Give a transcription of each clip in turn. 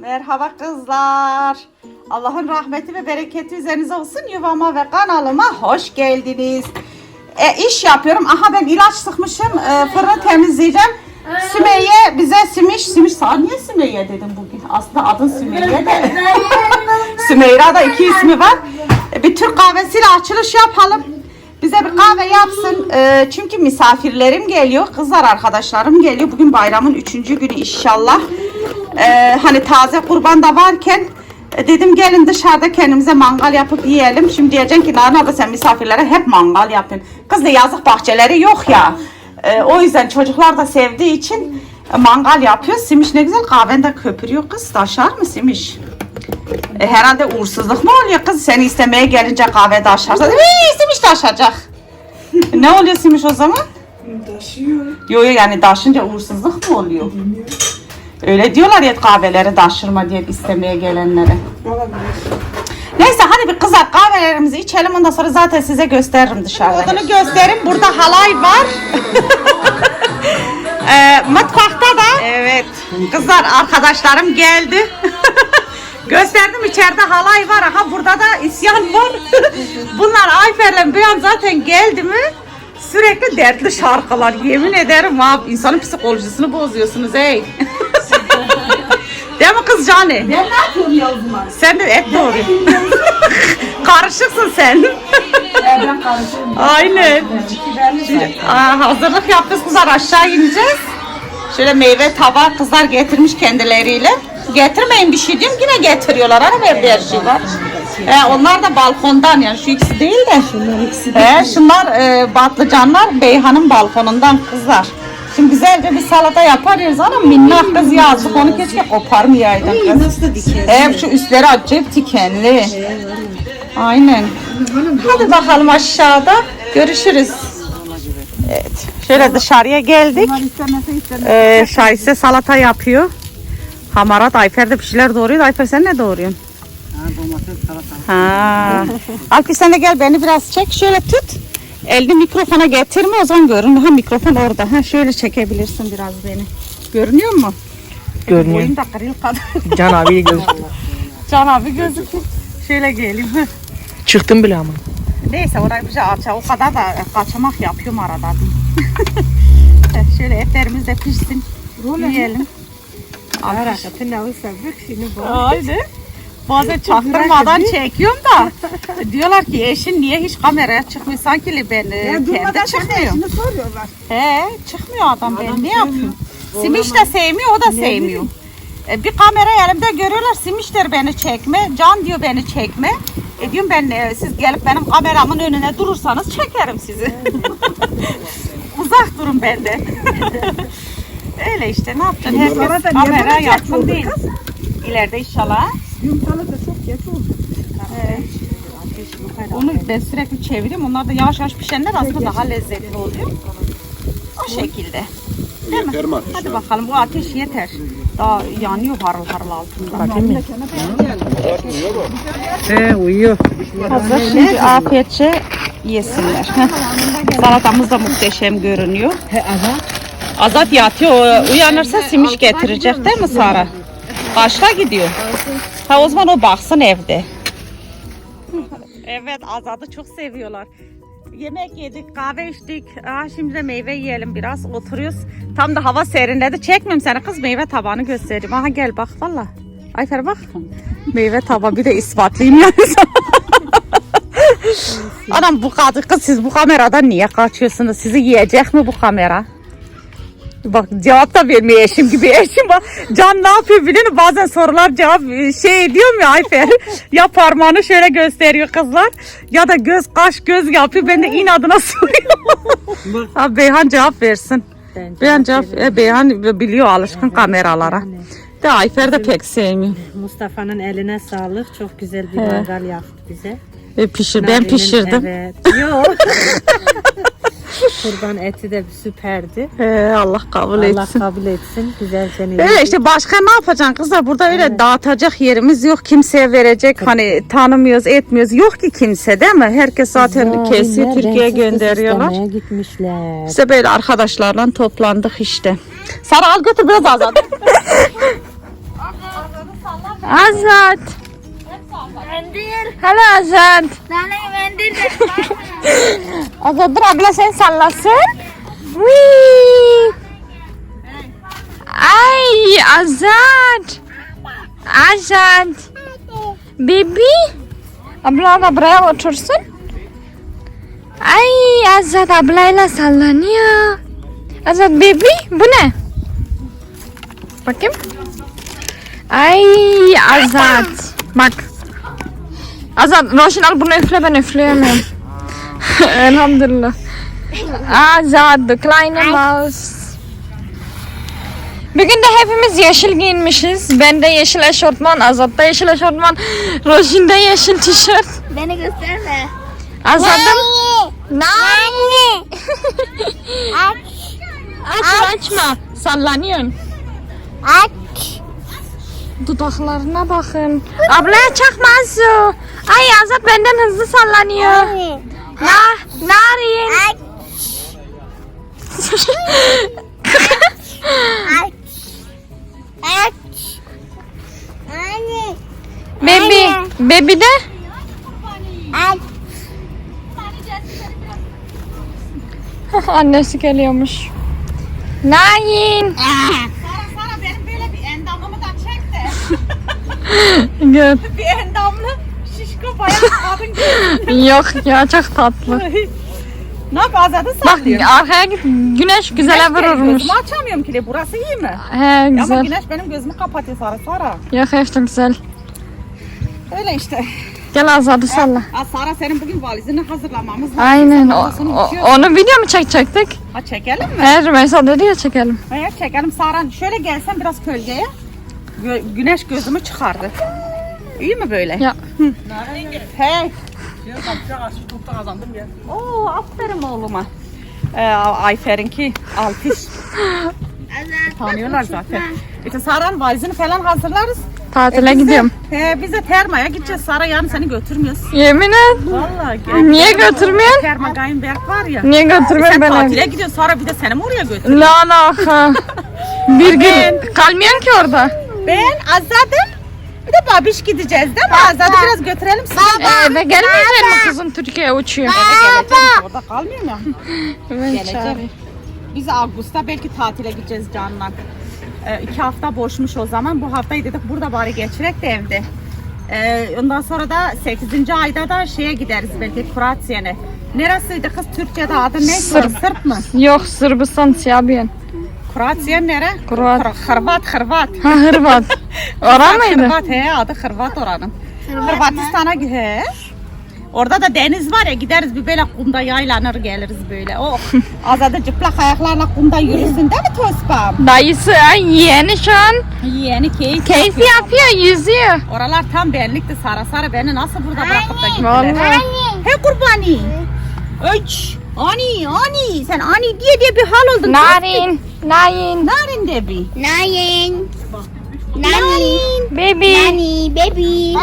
Merhaba kızlar. Allah'ın rahmeti ve bereketi üzerinize olsun. Yuvama ve kanalıma hoş geldiniz. E, iş yapıyorum. Aha ben ilaç sıkmışım. E, fırını temizleyeceğim. Sümeyye bize Simiş, Simiş sana niye Sümeyye dedim bugün? Aslında adın Sümeyye de. Sümeyra'da iki ismi var. E, Bir Türk kahvesiyle açılış yapalım. Bize bir kahve yapsın. E, çünkü misafirlerim geliyor. Kızlar arkadaşlarım geliyor. Bugün bayramın üçüncü günü inşallah. E, hani taze kurban da varken e, dedim gelin dışarıda kendimize mangal yapıp yiyelim. Şimdi diyeceksin ki Nalan abla sen misafirlere hep mangal yapın. Kız da yazık bahçeleri yok ya. E, o yüzden çocuklar da sevdiği için e, mangal yapıyor. Simiş ne güzel kahven de köpürüyor kız. Taşar mı Simiş? E, herhalde uğursuzluk mu oluyor kız? Seni istemeye gelince kahve taşarsa. Hii, Simiş taşacak. ne oluyor Simiş o zaman? Taşıyor. Yo yo yani taşınca uğursuzluk mu oluyor? Öyle diyorlar ya kahveleri taşırma diye istemeye gelenlere. Olabilir. Neyse hadi bir kızar kahvelerimizi içelim ondan sonra zaten size gösteririm dışarıda. Onu göstereyim. Burada halay var. Ee, mutfakta da evet kızlar arkadaşlarım geldi. Gösterdim içeride halay var. Aha burada da isyan var. Bunlar Ayfer'le bir an zaten geldi mi sürekli dertli şarkılar. Yemin ederim abi insanın psikolojisini bozuyorsunuz ey. Değil mi kız Cani? Ben ne yapıyorum ya o zaman? Sen de et doğru. Karışıksın sen. Evden karışıyorum. Aynen. Aa, hazırlık yaptık kızlar aşağı ineceğiz. Şöyle meyve tabağı kızlar getirmiş kendileriyle. Getirmeyin bir şey diyorum yine getiriyorlar. Hani evde her şey var. Ee, onlar da balkondan yani şu ikisi değil de. Şunlar ikisi Ee, şunlar e, batlıcanlar Beyhan'ın balkonundan kızlar. Şimdi güzelce bir salata yaparız ama minnak kız yazdık onu keşke koparmayaydın kız. Nasıl da diker? Hep şu üstleri acayip dikenli. Aynen. Hadi bakalım aşağıda görüşürüz. Evet. Şöyle dışarıya geldik. Ee, Şahise salata yapıyor. Hamarat Ayfer de bir şeyler doğuruyor. Ayfer sen ne doğuruyorsun? Ha domates salata. Ha. Alpi sen de gel beni biraz çek. Şöyle tut. Elini mikrofona getirme o zaman görün. Ha mikrofon orada. Ha şöyle çekebilirsin biraz beni. Görünüyor mu? Görünüyor. Boyum da kırıl kadar. Can abi gözüküyor. Can abi gözüküyor. Şöyle geleyim. Çıktım bile ama. Neyse orayı bir şey alça. O kadar da kaçamak yapıyorum arada. Şöyle etlerimiz de pişsin. Yiyelim. Ne olsa bir şimdi bu. Aynen. Bazen çaktırmadan çekiyorum da diyorlar ki eşin niye hiç kameraya çıkmıyor sanki ben Ya kendi durmadan çıkmıyor. Şimdi soruyorlar. He çıkmıyor adam ben ne yapayım? Simiş de sevmiyor o da sevmiyor. E, bir kamera elimde görüyorlar Simiş der beni çekme. Can diyor beni çekme. E diyorum ben e, siz gelip benim kameramın önüne durursanız çekerim sizi. Uzak durun benden. Öyle işte ne yapacaksın? Herkes kamera oldu değil. İleride inşallah. Yumurtalı da çok geç oldu. Onu ben sürekli çeviriyorum. Onlar da yavaş yavaş pişenler aslında daha lezzetli oluyor. O şekilde. Değil mi? Hadi bakalım bu ateş yeter. Daha yanıyor harıl harıl altında. He uyuyor. Hazır şimdi afiyetçe yesinler. Salatamız da muhteşem görünüyor. He azat. Azat yatıyor. o Uyanırsa simiş getirecek değil mi Sara? Kaçta gidiyor? Ha o zaman o baksın evde. Evet Azat'ı çok seviyorlar. Yemek yedik, kahve içtik. Aa, şimdi de meyve yiyelim biraz. Oturuyoruz. Tam da hava serinledi. Çekmeyeyim seni kız meyve tabağını göstereyim. Aha gel bak valla. Ayfer bak. meyve tabağı bir de ispatlayayım yani. Anam bu kadın kız siz bu kameradan niye kaçıyorsunuz? Sizi yiyecek mi bu kamera? Bak cevap da vermiyor eşim gibi. Eşim bak Can ne yapıyor biliyor musun? Bazen sorular cevap şey diyorum ya Ayfer. ya parmağını şöyle gösteriyor kızlar. Ya da göz kaş göz yapıyor. Ben de inadına soruyorum. ha, Beyhan cevap versin. Beyhan cevap, e, Beyhan biliyor alışkın kameralara. De Ayfer de pek sevmiyor. Mustafa'nın eline sağlık. Çok güzel bir mangal yaptı bize. E, pişir, ben pişirdim. Evet. Yok. Kurban eti de süperdi. He, Allah kabul Allah etsin. kabul etsin. Güzel seni. Öyle işte başka ne yapacaksın kızlar? Burada öyle dağıtacak yerimiz yok. Kimseye verecek hani tanımıyoruz, etmiyoruz. Yok ki kimse değil mi? Herkes zaten kesiyor, Türkiye'ye gönderiyorlar. gitmişler. İşte böyle arkadaşlarla toplandık işte. Sara al götür biraz azad. Azat. Hello Azat. Azat dur abla sen sallasın. Whee! Ay Azat. Azat. Baby. Abla da buraya otursun. Ay Azat ablayla sallanıyor. Azat baby bu ne? Bakayım. Ay Azat. Bak. Azat Roşin al bunu üfle ben üfleyemiyorum. Elhamdülillah. Azat the kleine Maus. Bugün de hepimiz yeşil giyinmişiz. Ben de yeşil eşortman, Azat da yeşil eşortman, Roşin de yeşil tişört. Beni gösterme. Azat'ım... Nani? Aç. Açma açma. Sallanıyorsun. Aç. Dudaklarına bakın. Ablaya çakma su. Ay Azat benden hızlı sallanıyor. Na, narin. Anne. Baby, baby de. Annesi geliyormuş. Narin. Sara Sara benim böyle bir endamımı da çek de. Gör. bir endamlı şişko bayan kadın gibi. Yok ya çok tatlı. ne yap Azad'ı Bak saklıyor. arkaya git. Güneş güzele vururmuş. Gözümü açamıyorum ki de burası iyi mi? He Ama güzel. güneş benim gözümü kapatıyor Sara Sara. Yok çok güzel. Öyle işte. Gel Azad'ı salla. Aa, Sara senin bugün valizini hazırlamamız lazım. Aynen. O, o- onu video mu çekecektik? Ha çekelim mi? He Rümeysa dedi ya çekelim. Evet çekelim Sara. Şöyle gelsen biraz kölgeye. Gö- güneş gözümü çıkardı. İyi mi böyle? Ya. Hey. Oo aferin oğluma. Ee, Ayfer'inki alkış. Tanıyorlar zaten. İşte Sara'nın valizini falan hazırlarız. Tatile de- gidiyorum. He, biz de termaya gideceğiz. Sara yarın seni götürmüyoruz. Yemin et. Vallahi. gel. Niye götürmüyorsun? Terma Gayinberg var ya. Niye Sen götürmüyorsun beni? tatile gidiyorsun. Sonra bir de seni mi oraya götür? La alaka. Bir gün kalmıyorsun ki orada. Ben Azad'ım. Bir de babiş gideceğiz değil mi? Azad'ı biraz götürelim. Size Ee, eve gelmeyecek mi kızım Türkiye'ye uçuyor? geleceğim. Orada kalmıyor mu? Evet, Geleceğim. Biz Ağustos'ta belki tatile gideceğiz Can'la. Ee, iki hafta boşmuş o zaman. Bu haftayı dedik burada bari geçirek de evde. Ee, ondan sonra da 8. ayda da şeye gideriz belki Kroasya'ya. Neresiydi kız Türkçe'de adı ne? Sırp. Sırp mı? Yok Sırbistan Siyabiyen. Kroatya nere? Kroat. Hır- Hırvat, Hırvat. Ha Hırvat. Ora mıydı? Hırvat he adı Hırvat oranın. Hırvatistan'a he. Orada da deniz var ya gideriz bir böyle kumda yaylanır geliriz böyle. Oh azada çıplak ayaklarla kumda yürüsün değil mi Tospam? Dayısı ay yeğeni şu an Yeğeni keyif keyfi yapıyor. yapıyor yüzüyor. Oralar tam benlikti Sara Sara beni nasıl burada bırakıp da gittiler. Vallahi. He kurbani. Öç. Ani ani sen ani diye diye bir hal oldun. Narin. Narin. Narin de bir. Nine. Nani. Baby. Nani. Baby.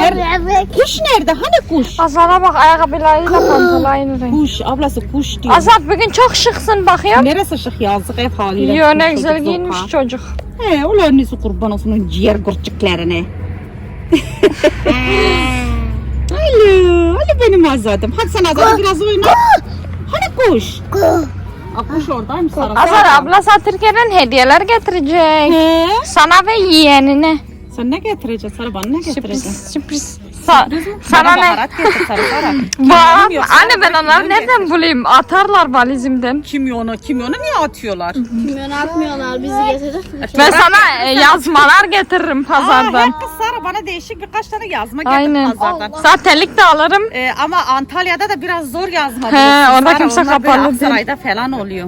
Kuş nerede? Hani kuş? Azat'a bak ayakkabılarıyla pantolonu aynı renk. Kuş ablası kuş diyor. Azat bugün çok şıksın bakıyorum. Neresi şık yazık ev haliyle. Yo ne güzel giyinmiş çocuk. He ulan nesi kurban olsun onun ciğer gırçıklarına. Alo, alo benim azadım. Hadi sen azadım biraz oyna. Hani kuş? Aa, kuş oradaymış. Azat abla sana Türkiye'den hediyeler getirecek. He? Sana ve yeğenine. Sen ne getireceksin Sara? Bana ne getireceksin? Sürpriz. Sürpriz. Sa- sana Bana ne? baharat getir yok, anne ben onları nereden bulayım? Atarlar valizimden. Kimyonu, kimyonu niye atıyorlar? Kimyon atmıyorlar bizi getirir. Ben sana e, yazmalar getiririm Aa, pazardan. he kız Sara bana değişik birkaç tane yazma getir Aynen. pazardan. Zatenlik de alırım. Ee, ama Antalya'da da biraz zor yazma. He, biliyorsun orada Sara. kimse Onlar böyle kapalı değil. Aksaray'da falan oluyor.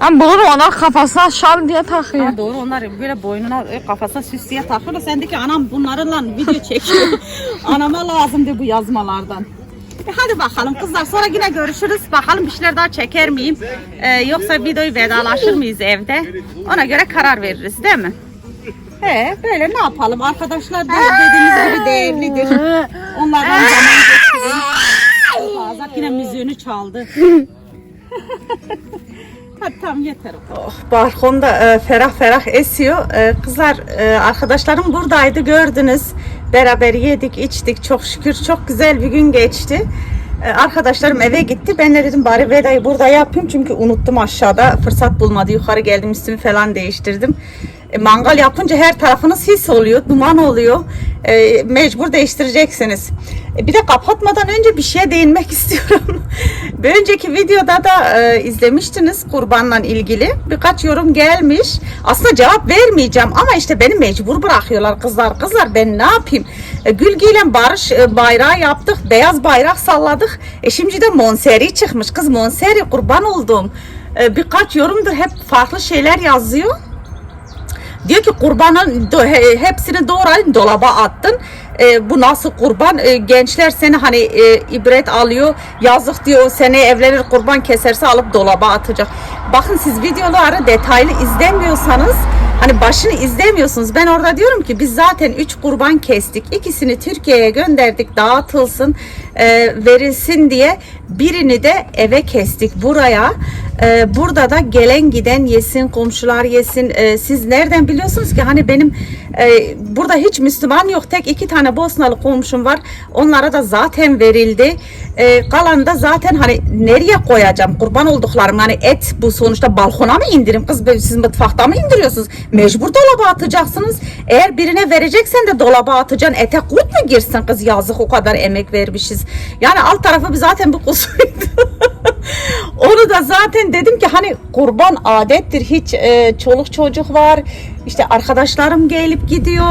Ama bulur onlar kafasına şal diye takıyor. Ha, doğru onlar böyle boynuna e, kafasına süs diye takıyor. Sen de ki anam bunlarla video çekiyor. Anama lazım de bu yazmalardan. E, hadi bakalım kızlar sonra yine görüşürüz. Bakalım bir şeyler daha çeker miyim? Ee, yoksa videoyu vedalaşır mıyız evde? Ona göre karar veririz değil mi? He böyle ne yapalım? Arkadaşlar da dediğimiz gibi değerlidir. Onlardan zaman geçirin. Azat yine müziğini çaldı. Hadi tamam yeter. Oh, balkonda e, ferah ferah esiyor. E, kızlar e, arkadaşlarım buradaydı gördünüz. Beraber yedik, içtik. Çok şükür çok güzel bir gün geçti. Ee, Arkadaşlarım eve gitti. Ben de dedim bari vedayı burada yapayım. Çünkü unuttum aşağıda. Fırsat bulmadı. Yukarı geldim üstümü falan değiştirdim. E, mangal yapınca her tarafınız his oluyor. Duman oluyor. E, mecbur değiştireceksiniz. E, bir de kapatmadan önce bir şeye değinmek istiyorum. bir önceki videoda da e, izlemiştiniz kurbanla ilgili. Birkaç yorum gelmiş. Aslında cevap vermeyeceğim ama işte beni mecbur bırakıyorlar kızlar. Kızlar ben ne yapayım? E, Gülgi ile Barış e, bayrağı yaptık. Beyaz bayrak salladık. E şimdi de Monseri çıkmış. Kız Monseri kurban oldum. E, birkaç yorumdur hep farklı şeyler yazıyor. Diyor ki kurbanın hepsini doğrayın dolaba attın. E, bu nasıl kurban? E, gençler seni hani e, ibret alıyor. Yazık diyor seni evlenir kurban keserse alıp dolaba atacak. Bakın siz videoları detaylı izlemiyorsanız hani başını izlemiyorsunuz. Ben orada diyorum ki biz zaten 3 kurban kestik. İkisini Türkiye'ye gönderdik dağıtılsın e, verilsin diye. Birini de eve kestik buraya. E, burada da gelen giden yesin, komşular yesin. E, siz nereden biliyorsunuz ki hani benim e, burada hiç Müslüman yok. Tek iki tane Bosnalı komşum var. Onlara da zaten verildi. E, kalan da zaten hani nereye koyacağım? Kurban olduklarım hani et bu sonuçta balkona mı indirim? Kız siz mutfakta mı indiriyorsunuz? Mecbur dolaba atacaksınız. Eğer birine vereceksen de dolaba atacaksın. Ete kurt mu girsin kız? Yazık o kadar emek vermişiz. Yani alt tarafı zaten bu kusuruydu. Onu da zaten dedim ki hani kurban adettir. Hiç e, çoluk çocuk var. İşte arkadaşlarım gelip gidiyor.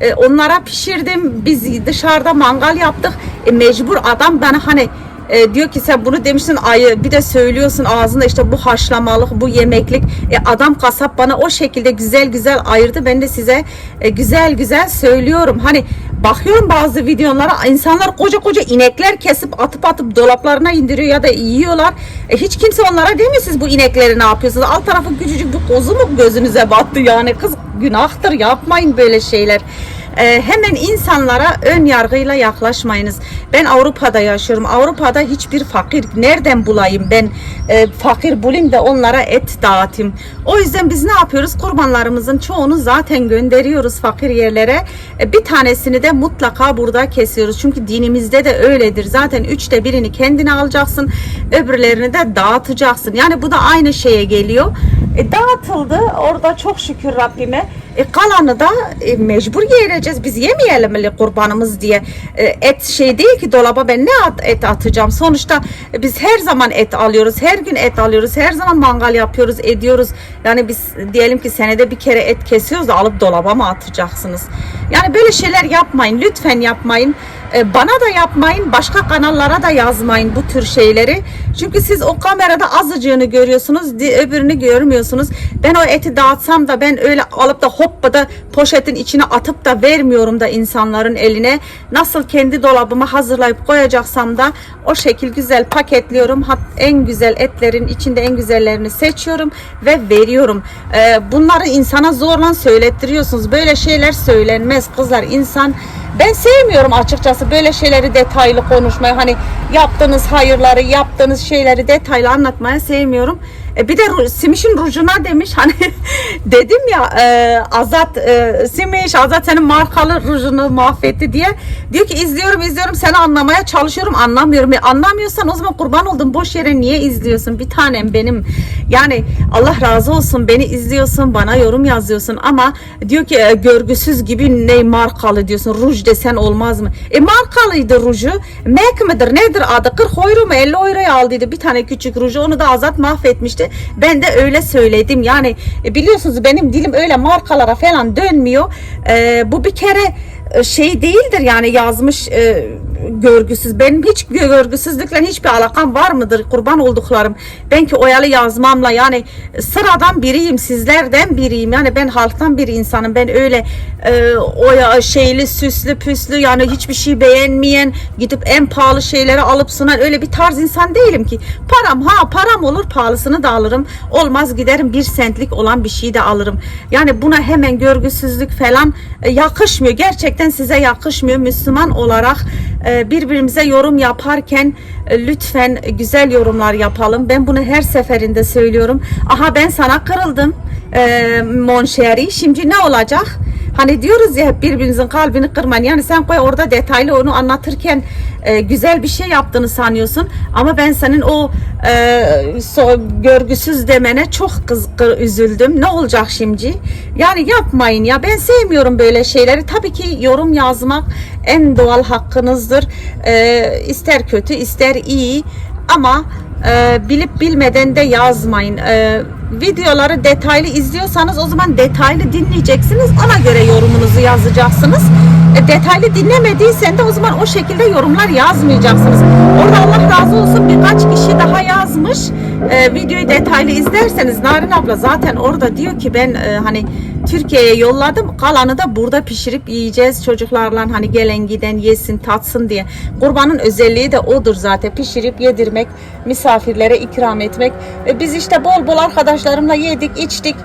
E, onlara pişirdim. Biz dışarıda mangal yaptık. E, mecbur adam bana hani e, diyor ki sen bunu demişsin ayı bir de söylüyorsun ağzında işte bu haşlamalık bu yemeklik e, adam kasap bana o şekilde güzel güzel ayırdı ben de size e, güzel güzel söylüyorum hani bakıyorum bazı videolara insanlar koca koca inekler kesip atıp atıp dolaplarına indiriyor ya da yiyorlar. E, hiç kimse onlara demiyor siz bu inekleri ne yapıyorsunuz? Alt tarafı küçücük bir kozu mu gözünüze battı? Yani kız günahtır yapmayın böyle şeyler ee, hemen insanlara ön yargıyla yaklaşmayınız. Ben Avrupa'da yaşıyorum. Avrupa'da hiçbir fakir nereden bulayım ben e, fakir bulayım da onlara et dağıtayım. O yüzden biz ne yapıyoruz? Kurbanlarımızın çoğunu zaten gönderiyoruz fakir yerlere. E, bir tanesini de mutlaka burada kesiyoruz. Çünkü dinimizde de öyledir. Zaten üçte birini kendine alacaksın. Öbürlerini de dağıtacaksın. Yani bu da aynı şeye geliyor. E, dağıtıldı. Orada çok şükür Rabbime. E, kalanı da e, mecbur yiyeceğiz. Biz yemeyelim mi kurbanımız diye. E, et şey değil ki dolaba ben ne at, et atacağım. Sonuçta e, biz her zaman et alıyoruz. Her gün et alıyoruz. Her zaman mangal yapıyoruz, ediyoruz. Yani biz diyelim ki senede bir kere et kesiyoruz da alıp dolaba mı atacaksınız? Yani böyle şeyler yapmayın. Lütfen yapmayın. E, bana da yapmayın. Başka kanallara da yazmayın bu tür şeyleri. Çünkü siz o kamerada azıcığını görüyorsunuz. Öbürünü görmüyorsunuz. Ben o eti dağıtsam da ben öyle alıp da hoppa da poşetin içine atıp da vermiyorum da insanların eline. Nasıl kendi dolabıma hazırlayıp koyacaksam da o şekil güzel paketliyorum. En güzel etlerin içinde en güzellerini seçiyorum ve veriyorum. E, bunları insana zorla söylettiriyorsunuz. Böyle şeyler söylenmez kızlar. İnsan ben sevmiyorum açıkçası böyle şeyleri detaylı konuşmayı. Hani yaptığınız hayırları, yaptığınız şeyleri detaylı anlatmaya sevmiyorum. E, bir de Simiş'in rujuna demiş hani dedim ya e, Azat e, Simiş Azat senin markalı rujunu mahvetti diye. Diyor ki izliyorum izliyorum seni anlamaya çalışıyorum anlamıyorum. E, anlamıyorsan o zaman kurban oldum boş yere niye izliyorsun? Bir tanem benim. Yani Allah razı olsun beni izliyorsun bana yorum yazıyorsun ama diyor ki e, görgüsüz gibi ne markalı diyorsun ruj desen olmaz mı? E markalıydı ruju. Mac mıdır nedir adı 40 euro mu 50 euroya aldıydı bir tane küçük ruju onu da Azat mahvetmişti. Ben de öyle söyledim yani e, biliyorsunuz benim dilim öyle markalara falan dönmüyor. E, bu bir kere e, şey değildir yani yazmış e, görgüsüz. Benim hiç görgüsüzlükle hiçbir alakam var mıdır kurban olduklarım? Ben ki oyalı yazmamla yani sıradan biriyim sizlerden biriyim. Yani ben halktan bir insanım. Ben öyle e, oya şeyli süslü püslü yani hiçbir şey beğenmeyen gidip en pahalı şeyleri alıp sunan öyle bir tarz insan değilim ki. Param ha param olur pahalısını da alırım. Olmaz giderim bir sentlik olan bir şeyi de alırım. Yani buna hemen görgüsüzlük falan e, yakışmıyor. Gerçekten size yakışmıyor. Müslüman olarak e, birbirimize yorum yaparken e, lütfen güzel yorumlar yapalım. Ben bunu her seferinde söylüyorum. Aha ben sana kırıldım. E, Monşeri. Şimdi ne olacak? Hani diyoruz ya hep birbirinizin kalbini kırmayın. Yani sen koy orada detaylı onu anlatırken e, güzel bir şey yaptığını sanıyorsun. Ama ben senin o e, so- görgüsüz demene çok kız, kı- üzüldüm. Ne olacak şimdi? Yani yapmayın ya. Ben sevmiyorum böyle şeyleri. Tabii ki yorum yazmak en doğal hakkınızdır. E, ister kötü ister iyi ama e, bilip bilmeden de yazmayın. E, videoları detaylı izliyorsanız o zaman detaylı dinleyeceksiniz. Ona göre yorumunuzu yazacaksınız. E, detaylı dinlemediysen de o zaman o şekilde yorumlar yazmayacaksınız. Orada Allah razı olsun birkaç kişi daha yazmış. E, videoyu detaylı izlerseniz Narin abla zaten orada diyor ki ben e, hani Türkiye'ye yolladım. Kalanı da burada pişirip yiyeceğiz çocuklarla hani gelen giden yesin tatsın diye. Kurbanın özelliği de odur zaten. Pişirip yedirmek, misafirlere ikram etmek. E, biz işte bol bol arkadaşlarımla yedik, içtik.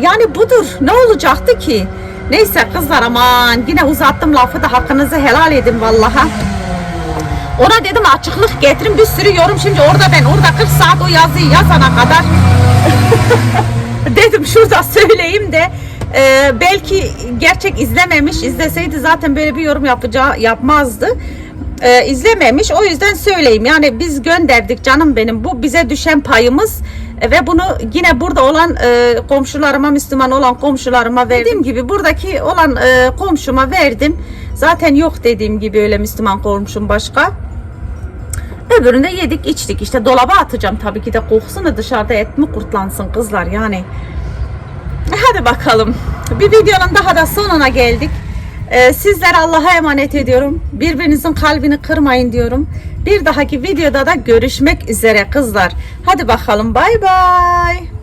Yani budur. Ne olacaktı ki? Neyse kızlar aman yine uzattım lafı da hakkınızı helal edin vallaha. Ona dedim açıklık getirin bir sürü yorum şimdi orada ben orada 40 saat o yazıyı yazana kadar dedim şurada söyleyeyim de e, belki gerçek izlememiş izleseydi zaten böyle bir yorum yapacağı yapmazdı. E, izlememiş o yüzden söyleyeyim yani biz gönderdik canım benim bu bize düşen payımız E, ve bunu yine burada olan e, komşularıma Müslüman olan komşularıma verdim. Dediğim gibi buradaki olan e, komşuma verdim. Zaten yok dediğim gibi öyle Müslüman komşum başka. Öbüründe yedik içtik işte dolaba atacağım tabii ki de kokusunu dışarıda et mi kurtlansın kızlar yani. Hadi bakalım bir videonun daha da sonuna geldik. Ee, sizlere Allah'a emanet ediyorum. Birbirinizin kalbini kırmayın diyorum. Bir dahaki videoda da görüşmek üzere kızlar. Hadi bakalım bay bay.